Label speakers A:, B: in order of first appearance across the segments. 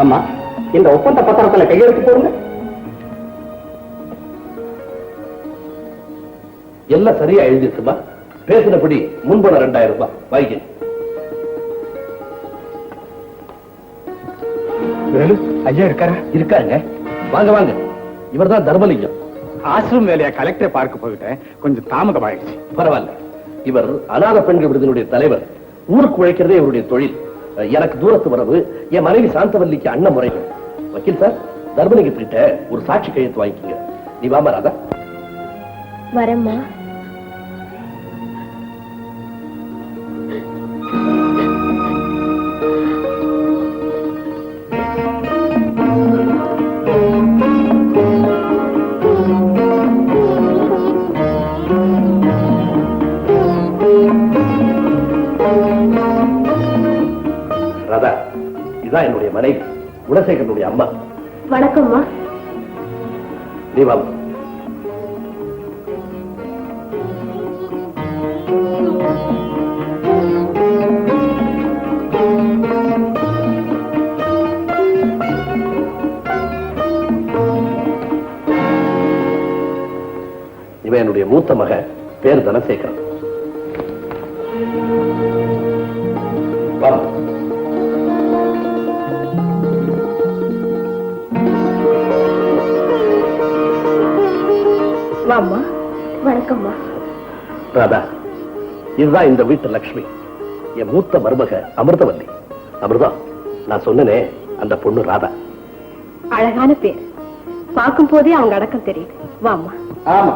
A: ஆமா இந்த ஒப்பந்த பத்திரத்துல கையெழுத்து போடுங்க.
B: எல்லாம் சரியா எழுதிருக்குமா பேசினபடி முன்பணம் ரெண்டாயிரம் ரூபாய் வாங்கி
A: ஐயா இருக்காரு?
B: இருக்காங்க வாங்க வாங்க. இவர்தான் தர்மலிங்கம்.
A: ஆசிரம் வேலையா கலெக்டரை பார்க்க போயிட்டேன் கொஞ்சம் தாமதம் ஆயிடுச்சு
B: பரவாயில்ல. இவர் அநாத பெண்கள் விருதினுடைய தலைவர். ஊருக்கு உழைக்கிறதே இவருடைய தொழில். எனக்கு தூரத்து வரவு என் மனைவி சாந்தவல்லிக்கு அண்ணன் முறைகள். வக்கீல் சார் தர்மலிங்கத்திட்ட ஒரு சாட்சி கையெழுத்து வாங்கிக்கீங்க. நீ வாமா ராதா.
C: வரம்மா.
B: மனைவி குணசேகரனுடைய அம்மா.
C: வணக்கம்மா.
B: நீ வாமா இவன் என்னுடைய மூத்த மக பேர் தனசேகரன்.
C: வாம்மா. வணக்கம்மா.
B: ராதா இதுதான் இந்த வீட்டு லக்ஷ்மி. என் மூத்த மருமக அமிர்தவல்லி. அமிர்தம் நான் சொன்னனே அந்த பொண்ணு ராதா.
C: அழகான பேர். பார்க்கும் போதே அவங்க அடக்கம் தெரியுது. வாம்மா.
A: ஆமா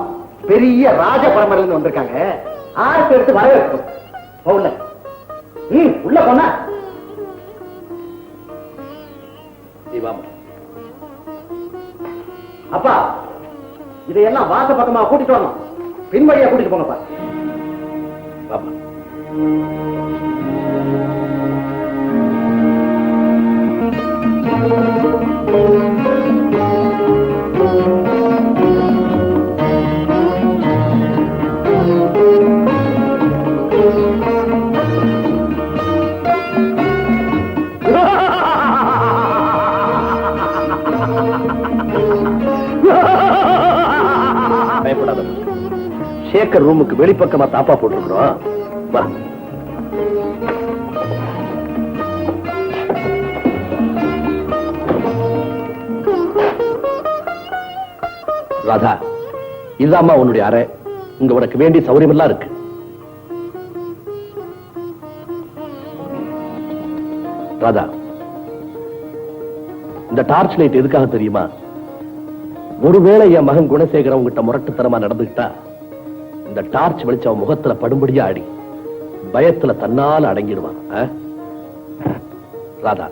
A: பெரிய ராஜ பரம்பரையில இருந்து வந்திருக்காங்க ஆறுக்கு எடுத்து வரவேற்கும் போகல ம் உள்ள போனா அப்பா இதையெல்லாம் வாச பக்கமா கூட்டிட்டு வரணும் பின்வழியா கூட்டிட்டு போங்கப்பா.
B: பாப்பா இருக்கிற ரூமுக்கு வெளிப்பக்கமா தாப்பா போட்டுருக்கோம் வா. ராதா இதாம்மா உன்னுடைய அறை இங்க உனக்கு வேண்டிய சௌரியம் எல்லாம் இருக்கு. ராதா இந்த டார்ச் லைட் எதுக்காக தெரியுமா? ஒருவேளை என் மகன் குணசேகரன் உங்ககிட்ட முரட்டுத்தனமா நடந்துக்கிட்டா இந்த டார்ச் வெளிச்சம் முகத்துல படும்படியா ஆடி பயத்துல தன்னால அடங்கிடுவான்? ராதா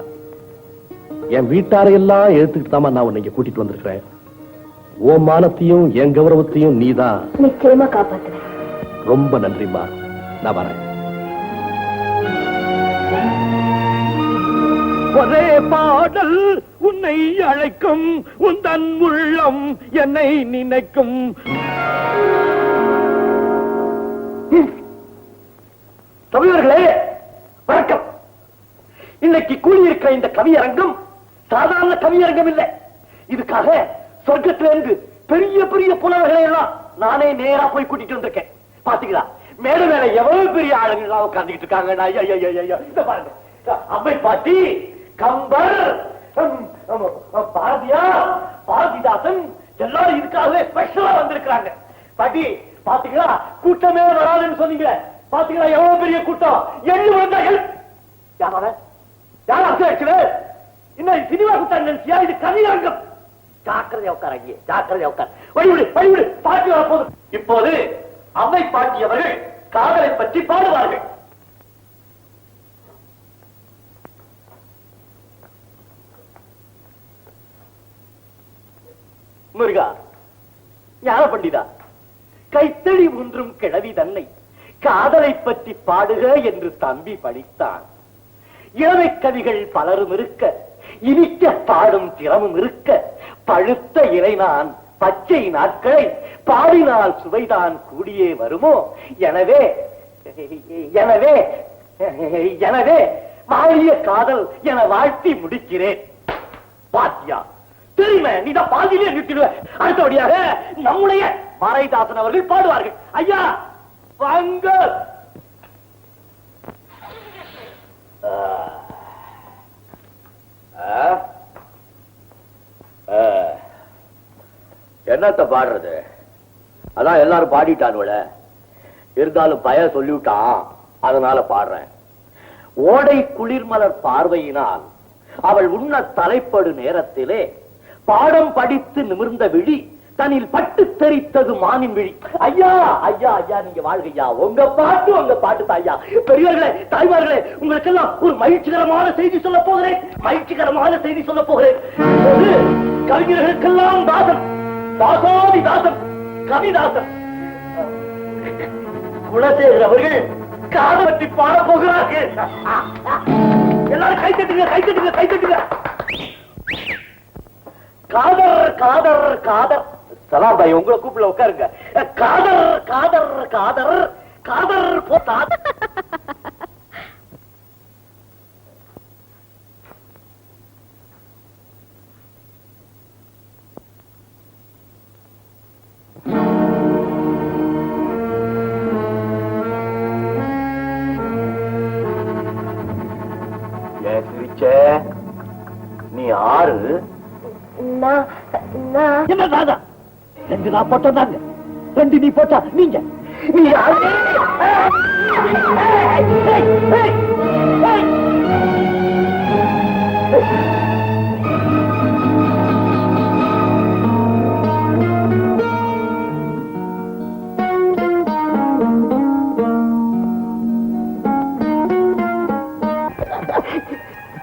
B: என் வீட்டாரையெல்லாம் எழுத்துக்கிட்டு தான் நான் உன்னை கூட்டிட்டு வந்திருக்கிறேன். உன் மானத்தையும் என் கௌரவத்தையும் நீதான்
C: நிச்சயமா காப்பாத்துவேன்.
B: ரொம்ப நன்றிம்மா. நான் வரேன்.
D: ஒரே பாடல் உன்னை அழைக்கும் உந்தன் உள்ளம் என்னை நினைக்கும்.
A: தமிழர்களே வணக்கம். இன்னைக்கு கூடியிருக்கிற இந்த கவியரங்கம் சாதாரண கவியரங்கம் இல்லை. இதுக்காக சொர்க்கத்திலிருந்து பெரிய பெரிய புலவர்களை எல்லாம் நானே நேரா போய் கூட்டிட்டு வந்திருக்கேன். பாத்தீங்களா? மேல மேல எவ்வளவு பெரிய ஆளுங்க உட்கார்ந்துட்டு இருக்காங்க. ஐயா, பாருங்க. அம்மை பாட்டி கம்பர் ஹம், பாரதியார் பாரதிதாசன் எல்லாரும் இதுக்காகவே ஸ்பெஷலா வந்திருக்கிறாங்க. பாட்டி பாத்தீங்களா? கூட்டமே வராதுன்னு சொன்னீங்க பாத்தீங்களா? எவ்வளவு பெரிய கூட்டம்? எண்ணு விழுந்தார்கள் எல் யாரால? யார் அர்த்தம் இன்னும் சினிமா கூட்டம் நினைச்சியா? இது கவியரங்கம் ஜாக்கிரதையா உட்கார் அங்கே ஜாக்கிரதையா உட்கார். வழிவிடு வழிவிடு. பாட்டி வரப்போது இப்போது அம்மை பாட்டியவர்கள் காதலை பற்றி பாடுவார்கள். முருகா ஞான பண்டிதா கைத்தளி ஒன்றும் கிழவி தன்னை காதலை பற்றி பாடுக என்று தம்பி படித்தான். இளமை கவிகள் பலரும் இருக்க இனிக்க பாடும் திறமும் இருக்க பழுத்த இறை நான் பச்சை நாட்களை பாடினால் சுவைதான் கூடியே வருமோ? எனவே எனவே எனவே மாறிய காதல் என வாழ்த்தி முடிக்கிறேன். பாத்தியா தெரியுமே நீ தான் பாதியிலே நிறுத்திடுவ. அடுத்தபடியாக நம்முடைய மறைதாசன் அவர்கள் பாடுவார்கள். ஐயா வாங்க. என்னத்த பாடுறது? அதான் எல்லாரும் பாடிட்டானுல இருந்தாலும் பய சொல்லிவிட்டான். அதனால பாடுறேன். ஓடை குளிர்மலர் பார்வையினால் அவள் உண்ண தலைப்படு நேரத்திலே பாடம் படித்து நிமிர்ந்த விழி தன்னில் பட்டு தெரித்தது மானின் விழி. ஐயா ஐயா ஐயா நீங்க வாழ்கையா உங்க பாட்டு உங்க பாட்டு தான் பெரியவர்களே தாய்மார்களே உங்களுக்கெல்லாம் ஒரு மகிழ்ச்சிகரமான செய்தி சொல்ல போகிறேன். மகிழ்ச்சிகரமான செய்தி சொல்ல போகிறேன். கவிஞர்களுக்கெல்லாம் தாசன் தாசாதி தாசன் கவிதாசன் குலசேகர் அவர்கள் காதை பற்றி பாட போகிறார்கள். எல்லாரும் கை தட்டுங்க கை தட்டுங்க கை தட்டுங்க. காதர் காதர் காதர். சலாம் பாய் உங்களை கூப்பிட உட்காருங்க. காதர் காதர் காதர் காதர் போட்டா ரெண்டு நான் போட்டதாங்க ரெண்டு நீ போட்டா நீங்க. நீ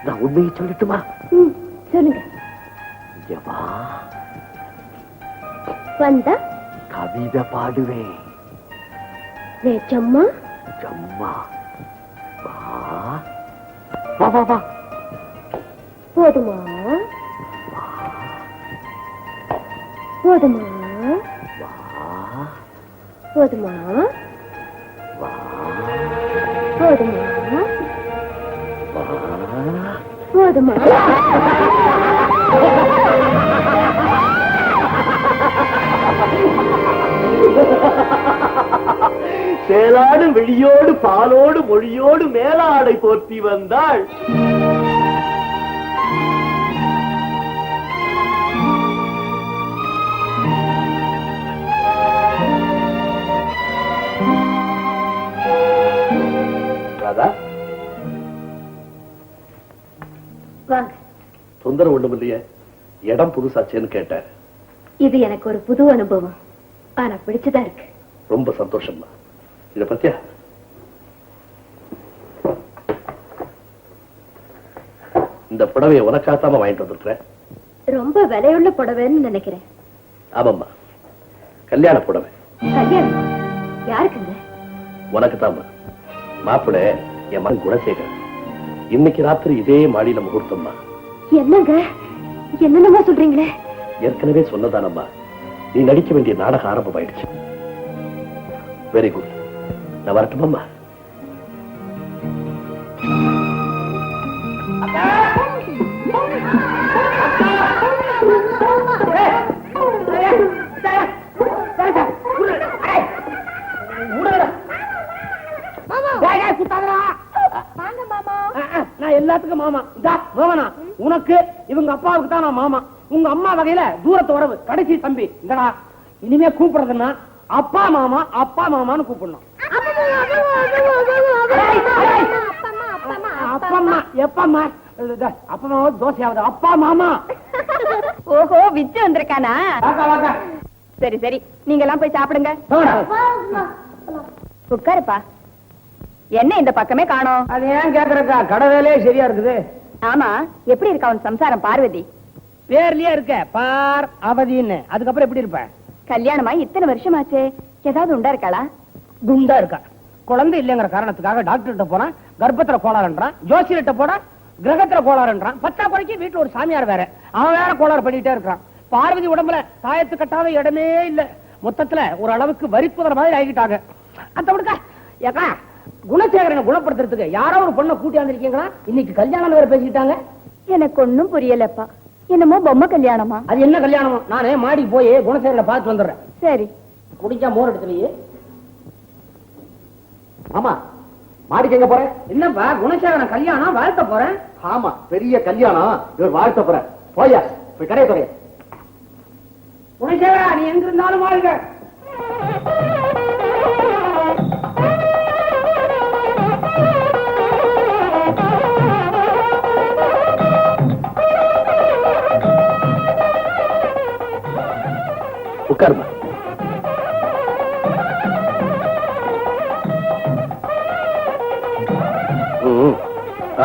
A: நான் உண்மையை சொல்லட்டுமா?
C: வந்தா
A: கவிதை பாடுவேன்
C: நிஜம்மா
A: அம்மா வா வா வா வா
C: போதுமா போதுமா
A: வா
C: போதுமா
A: வா
C: போதுமா
A: வா
C: போதுமா
A: சேலாடு விழியோடு பாலோடு மொழியோடு மேலாடை போர்த்தி வந்தாள்.
B: தொந்தரவு ஒண்ணும் இல்லையே இடம் புதுசாச்சேன்னு கேட்டேன்.
C: இது எனக்கு ஒரு புது அனுபவம். ஆனா பிடிச்சதா இருக்கு.
B: ரொம்ப சந்தோஷம்மா. இத பத்தியா? இந்த புடவையை உனக்காத்தாம வாங்கிட்டு வந்திருக்கிறேன்
C: ரொம்ப விலையுள்ள புடவைன்னு நினைக்கிறேன்.
B: ஆமாம்மா. கல்யாண புடவை.
C: கல்யாணம்? யாருக்குங்க?
B: உனக்கு தாம்மா மாப்பிள்ளை என் மகன் குணசேகர். இன்னைக்கு ராத்திரி இதே மாடியில முகூர்த்தம்மா.
C: என்னங்க? என்னென்னமோ சொல்றீங்களே?
B: ஏற்கனவே சொன்னதானம்மா. நீ நடிக்க வேண்டிய நாடகம் ஆரம்பமாயிடுச்சு. வெரி குட் நான் வரட்டுமாம்மா
D: நான் எல்லாத்துக்கும் மாமா. மாமனா. உனக்கு இவங்க அப்பாவுக்கு தான் நான் மாமா. உங்க அம்மா வகையில தூரத்து உறவு கடைசி தம்பி. இந்தடா இனிமே கூப்பிடுறதுன்னா அப்பா மாமா அப்பா மாமான்னு கூப்பிடணும். அப்பம்மா எப்பம்மா? இதா, அப்பம்மா தோசையாவது. அப்பா மாமா.
C: ஓஹோ விச்சு வந்திருக்கானா? சரி சரி. நீங்க எல்லாம் போய் சாப்பிடுங்க.
D: போடா.
C: உட்காருப்பா. என்ன இந்த பக்கமே காணோம்?
D: அது ஏன் கேக்குறக்கா கடை வேலையே சரியா இருக்குது.
C: ஆமா. எப்படி இருக்கா உன் சம்சாரம் பார்வதி?
D: பேர்லயே இருக்க? பார் அவதின்னு. அதுக்கப்புறம் எப்படி இருப்ப?
C: கல்யாணமாய் இத்தனை வருஷமாச்சே. ஏதாவது உண்டா இருக்காளா?
D: குண்டா இருக்கா. குழந்தை இல்லைங்கிற காரணத்துக்காக டாக்டர் கிட்ட போனா கர்ப்பத்துல கோளாறுன்றான் ஜோசியர்கிட்ட போனா கிரகத்துல கோளாறுன்றான். பத்தா குறைக்கு வீட்டுல ஒரு சாமியார் வேற. அவன் வேற கோளாறு பண்ணிட்டே இருக்கான் பார்வதி உடம்புல தாயத்து கட்டாத இடமே இல்ல. மொத்தத்துல ஒரு அளவுக்கு வரிப்புதற மாதிரி ஆகிட்டாங்க. அந்த விடுக்கா ஏக்கா குணசேகரனை குணப்படுத்துறதுக்கு யாரோ ஒரு பொண்ணை கூட்டி வந்திருக்கீங்களா? இன்னைக்கு கல்யாணம் வேற பேசிக்கிட்டாங்க.
C: எனக்கு ஒண்ணும் புரியலப்பா. என்னமோ பொம்மை கல்யாணமா?
D: அது என்ன கல்யாணம்? நானே மாடிக்கு போய் குணசேகரனை பார்த்து வந்துடுறேன்.
C: சரி.
D: குடிச்சா மோர் எடுத்துலயே
E: ஆமா மாடிக்கு எங்க போறேன்
D: என்னப்பா குணசேகரன் கல்யாணம் வாழ்த்த போறேன்?
E: ஆமா பெரிய கல்யாணம். இவர் வாழ்த்த போற. போயா போய் கடையை துறைய
D: குணசேகரா நீ எங்க இருந்தாலும் வாழ்க.
B: உட்காருமா.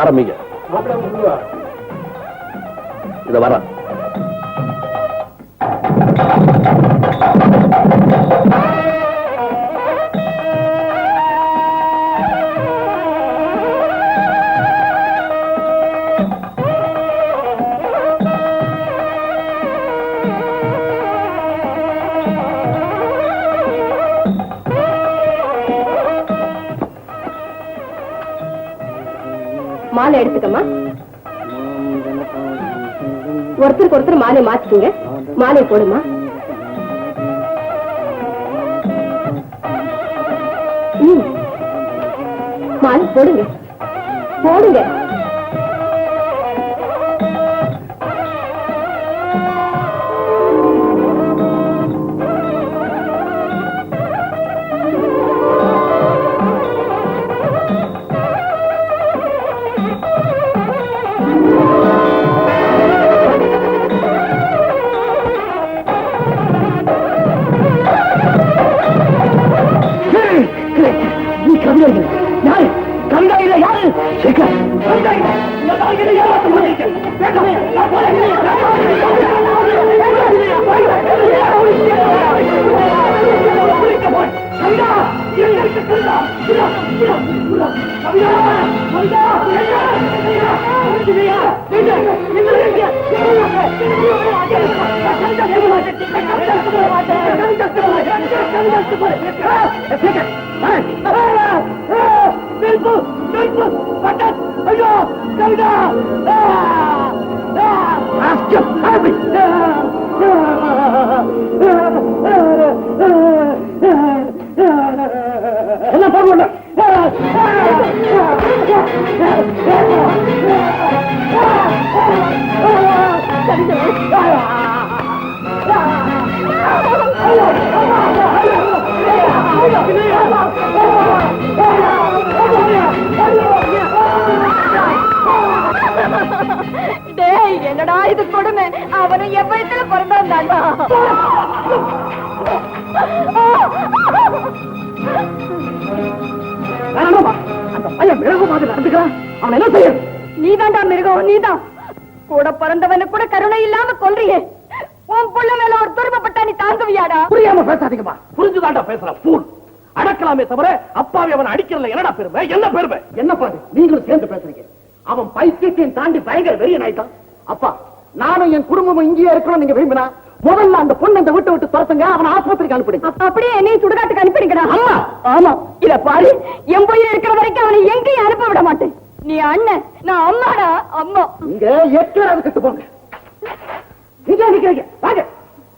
B: ஆரம்பிங்க. இத வர
C: மாலை எடுத்துக்கமா ஒருத்தருக்கு ஒருத்தர் மாலை மாத்திக்கோங்க. மாலை போடுமா மாலை போடுங்க. போடுங்க.
E: నిల్పు నిల్పు
C: అయ్యో కవిత இது கொடுமை. அவனும் என் வயசுல பிறந்தாண்டாண்டா
E: அந்த பையன் மிளகு மாதிரி நடந்துக்கிறான். அவன் என்ன செய்ய
C: நீதான்டா மிருகம் நீதான். கூட பிறந்தவனு கூட கருணை இல்லாம கொல்றியே. உன் புள்ள மேல ஒரு துருவப்பட்டா நீ தாங்குவியாடா?
E: புரியாம பேசாதீங்கம்மா.
B: புரிஞ்சுதாண்டா பேசுற பூல் அடக்கலாமே தவிர அப்பாவி அவன் அடிக்கிறதுல என்னடா பெருமை? என்ன பெருமை?
E: என்ன பாரு நீங்களும் சேர்ந்து பேசுறீங்க. அவன் பைத்தியத்தையும் தாண்டி பயங்கர வெறியன் ஆயிட்டான் அப்பா நானும் என் குடும்பமும் இங்கேயே இருக்கணும் நீங்க விரும்பினா முதல்ல அந்த பொண்ணு இந்த விட்டு விட்டு துரத்துங்க அவன் ஆஸ்பத்திரிக்கு அனுப்பிடுங்க.
C: அப்ப அப்படியே என்னையும் சுடுகாட்டுக்கு அனுப்பிடுங்கடா.
E: அம்மா!
C: ஆமா. இத பாரு என் போய் இருக்கிற வரைக்கும் அவனை எங்கேயும் அனுப்ப விட மாட்டேன். நீ அண்ணன் நான் அம்மாடா அம்மா.
E: இங்க எட்டு கட்டு போங்க. இங்க நிக்கிறீங்க வாங்க.